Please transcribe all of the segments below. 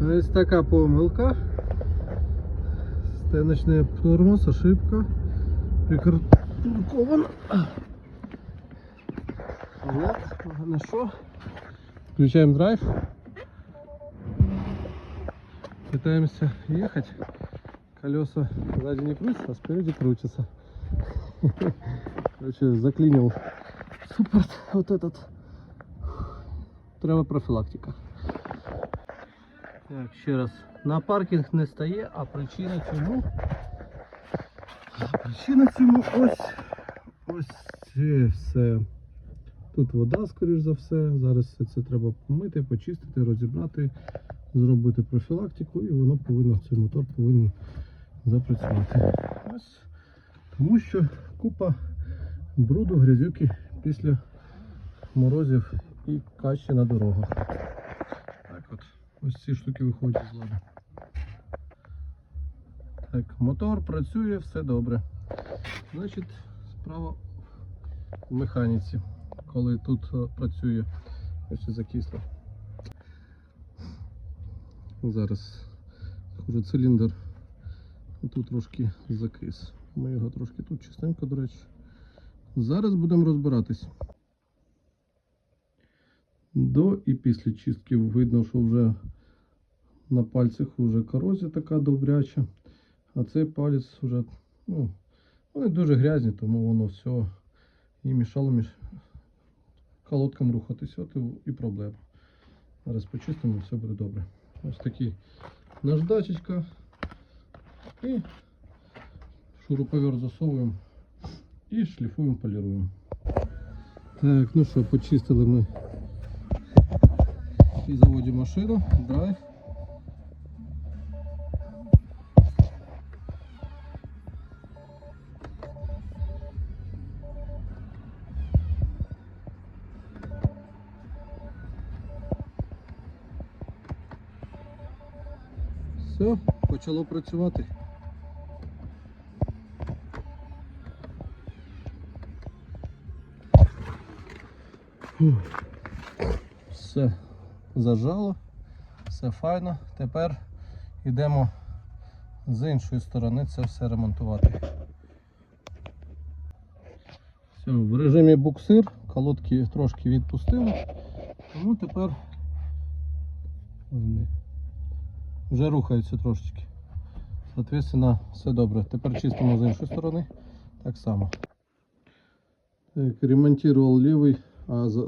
Ось така помилка. Стеночний тормоз, ошибка. Прикаркована. Вот, на що? Включаем драйв. Пытаемся ехать. Колеса сзади не крутятся, а спереди крутятся. Короче, заклинил суппорт вот этот. Треба профілактика. Так, ще раз. На паркінг не стає, а причина цьому. А причина цьому ось ось це все. Тут вода, скоріш за все. Зараз все це треба помити, почистити, розібрати, зробити профілактику і воно повинно, цей мотор повинен запрацювати. Ось. Тому що купа бруду, грязюки після морозів і каші на дорогах. Ось ці штуки виходять з ладу. Так, мотор працює, все добре. Значить, справа в механіці, коли тут е, працює ось закисло. Зараз схоже циліндр тут трошки закис. Ми його трошки тут чистенько, до речі. Зараз будемо розбиратись. До і після чистки видно, що вже на пальцях вже корозія така добряча. А цей палець вже, ну, вони дуже грязні, тому воно все і мішало між колодкам рухатись. От і, проблема. Зараз почистимо, все буде добре. Ось такий наждачечка і шуруповерт засовуємо і шліфуємо, поліруємо. Так, ну що, почистили ми і заводимо машину, драйв. Все, почало працювати. Фух. Все зажало, все файно. Тепер йдемо з іншої сторони це все ремонтувати. Все, в режимі буксир, колодки трошки відпустили, тому тепер вони вже рухаються трошечки. Соответственно, все добре. Тепер чистимо з іншої сторони так само. Так, ремонтував лівий, а за...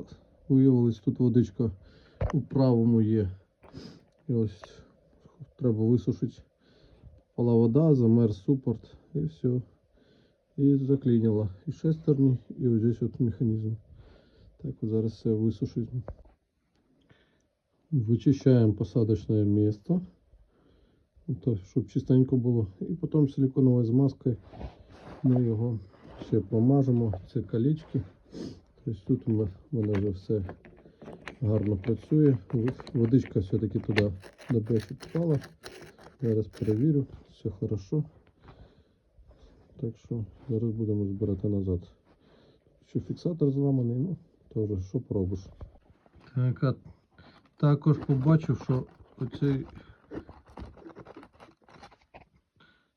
виявилось тут водичка у правому є. І ось треба висушити. Пала вода, замер супорт і все. І заклинило. І шестерні, і ось здесь от механізм. Так, от зараз все висушить. Вичищаємо посадочне місце. Щоб чистенько було. І потім силиконовою змазкою ми його ще промажемо. Це колечки. Тобто тут у мене вже все гарно працює. Водичка все-таки туди добряче попала. Зараз перевірю, все хорошо. Так що зараз будемо збирати назад. Ще фіксатор зламаний, ну, то вже що пробиш. Так, а також побачив, що оцей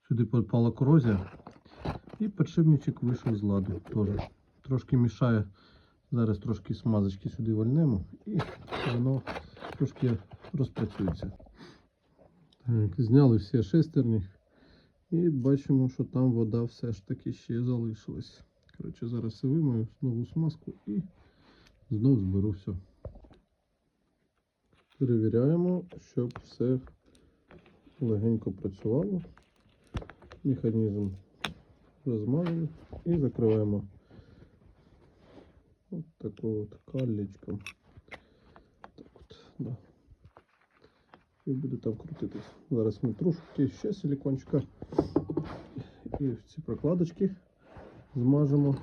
сюди попала корозія. І підшипничок вийшов з ладу теж. Трошки мішає. Зараз трошки смазочки сюди вальнемо і воно трошки розпрацюється. Так, зняли всі шестерні і бачимо, що там вода все ж таки ще залишилась. Коротше, зараз все вимою, знову смазку і знову зберу все. Перевіряємо, щоб все легенько працювало. Механізм розмазали і закриваємо от такою от калечком. Так от, да. І буде там крутитись. Зараз ми трошки ще силикончика і в ці прокладочки змажемо.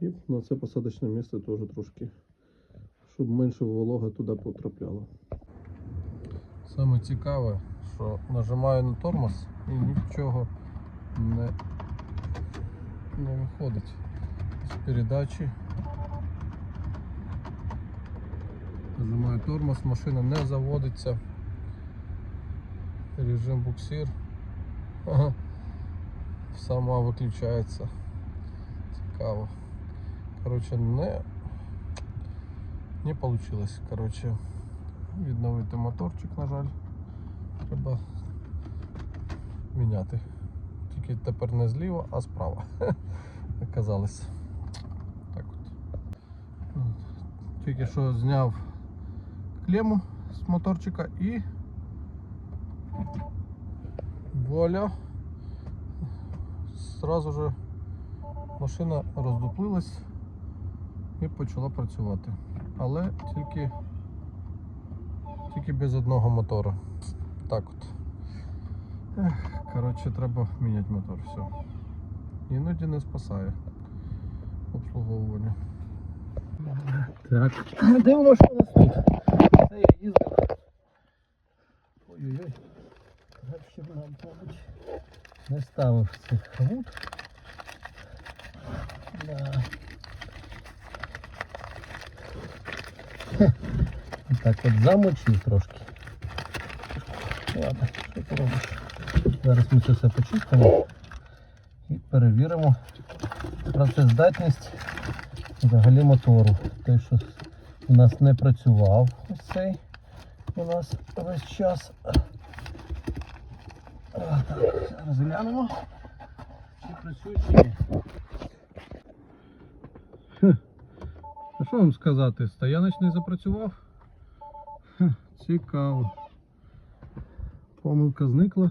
І на це посадочне місце теж трошки, щоб менше волога туди потрапляла. Саме цікаве, що нажимаю на тормоз і нічого не, не виходить з передачі. Нажимаю тормоз, машина не заводиться. Режим буксир. Ага. Сама виключається. Цікаво. Коротше, не, не вийшло. Коротше, відновити моторчик, на жаль. Треба міняти. Тільки тепер не зліва, а справа. Оказалось. Так от. Тільки що зняв клему з моторчика і вуаля. Сразу же машина роздуплилась і почала працювати. Але тільки, тільки без одного мотора. Так от. Коротше, треба міняти мотор, все. Іноді не спасає обслуговування. Так. Де що у нас тут? Це я їздив. Ой-ой-ой. Краще б нам, мабуть, не ставив цих хомут. Да. Так от замочив трошки. Ладно, що ти? Зараз ми це все почистимо і перевіримо працездатність взагалі мотору. Той, що у нас не працював ось цей у нас весь час. Зараз глянемо, чи працює, чи ні. А що вам сказати? Стояночний запрацював? Хе, Цікаво. Помилка зникла.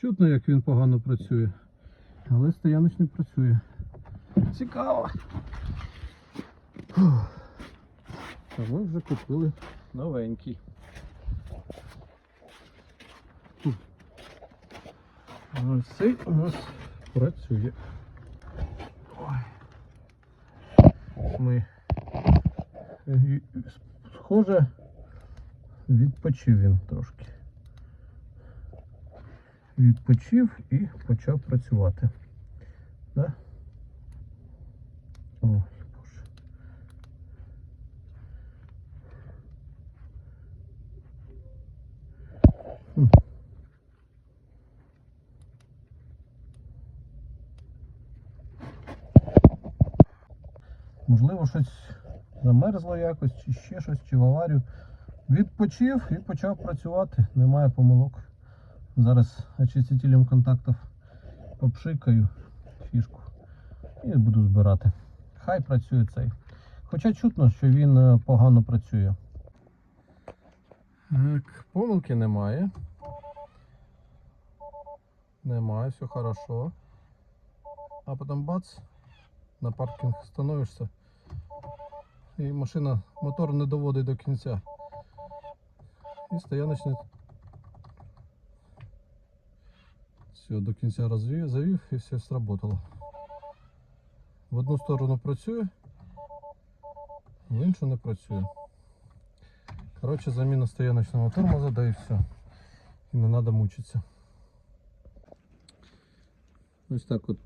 Чутно, як він погано працює, але стояночний працює. Цікаво. Фух. А ми вже купили новенький. Ось цей у нас працює. Ой. Ми е, схоже відпочив він трошки. Відпочив і почав працювати. Да? Ой, Боже. Можливо, щось замерзло якось, чи ще щось, чи в аварію. Відпочив і почав працювати. Немає помилок. Зараз очистителем контактів попшикаю фішку і буду збирати. Хай працює цей. Хоча чутно, що він е, погано працює. Так, помилки немає. Немає, все хорошо. А потім бац, на паркінг становишся. І машина, мотор не доводить до кінця. І стояночний все, до кінця розвів, завів і все сработало. В одну сторону працює, в іншу не працює. Коротше, заміна стояночного тормоза, да і все. І не треба мучитися. Ось так от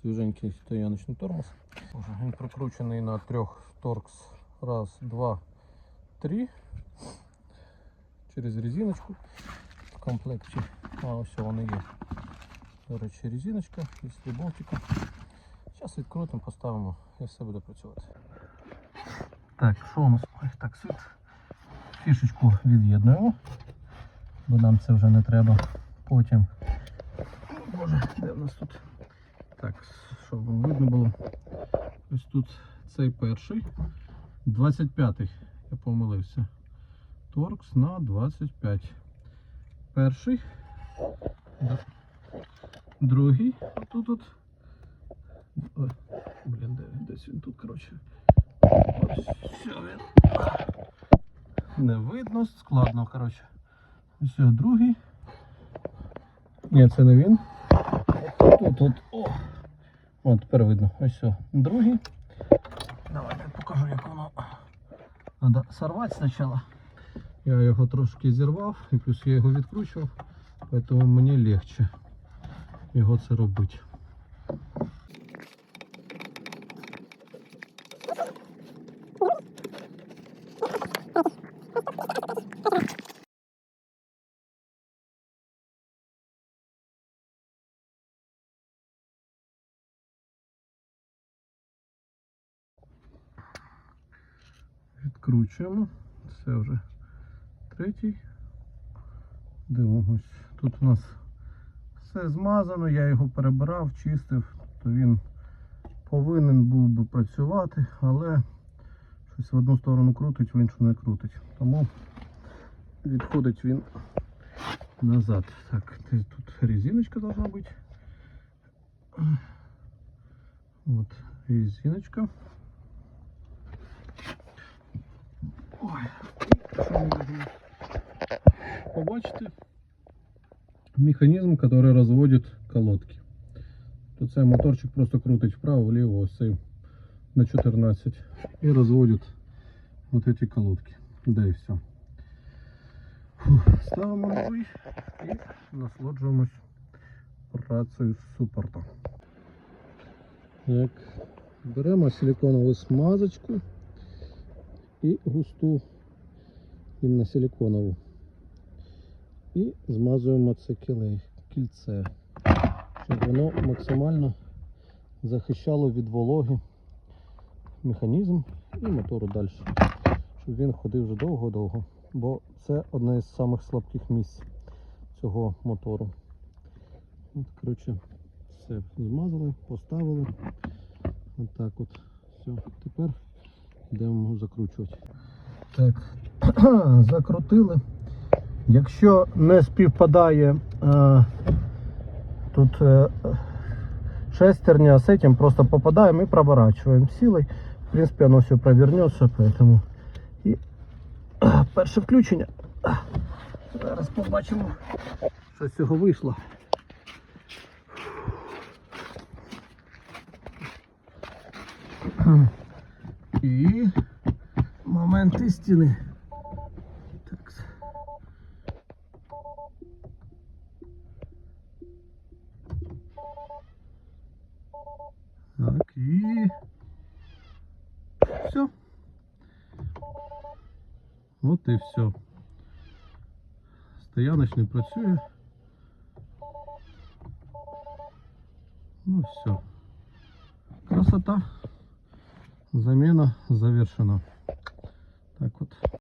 свіженький стояночний тормоз. Він прикручений на трьох торкс. Раз, два, три. Через резиночку комплекті. А ось вони є. До речі, резиночка і з. Зараз відкрутимо, поставимо і все буде працювати. Так, що у нас? Ой, так, світ. Фішечку від'єднуємо, бо нам це вже не треба. Потім. Боже, де в нас тут? Так, щоб вам видно було. Ось тут цей перший. 25-й, я помилився. Торкс на 25. Перший. Другий. Отут от. Ой, блін, де, він? десь він тут, коротше. Ось він. Не видно, складно, коротше. Все, другий. Ні, це не він. Тут, тут, о. О, тепер видно. Ось все. Другий. Давайте покажу, як воно. Треба сорвати спочатку. Я його трошки зірвав і плюс я його відкручував, тому мені легче. його це робити. Відкручуємо. Це вже третій. Дивимось. Тут у нас все змазано, я його перебирав, чистив, то він повинен був би працювати, але щось в одну сторону крутить, в іншу не крутить. Тому відходить він назад. Так, тут резиночка должна бути. От, резиночка. Ой, що ми можемо побачити? Механізм, який розводить колодки. То цей моторчик просто крутить вправо-вліво, ось цей на 14 і розводить вот эти колодки. Да і все. Фух, Ставимо новий і насолоджуємось працею з супортом. Так, беремо силиконову смазочку і густу іменно силиконову. І змазуємо це кільце, щоб воно максимально захищало від вологи механізм і мотору далі. Щоб він ходив вже довго-довго. Бо це одне з самих слабких місць цього мотору. От, коротше, все змазали, поставили. От от. Все. Тепер йдемо закручувати. Так, закрутили. Якщо не співпадає е, тут е, шестерня з этим, просто попадаємо і проворачиваем силой. В принципі, оно все провернется, поэтому і е, перше включення. Зараз побачимо, що з цього вийшло. І момент істини. Так. Так, і все. От і все. Стояночний працює. Ну все. Красота. Замена завершена. Так вот.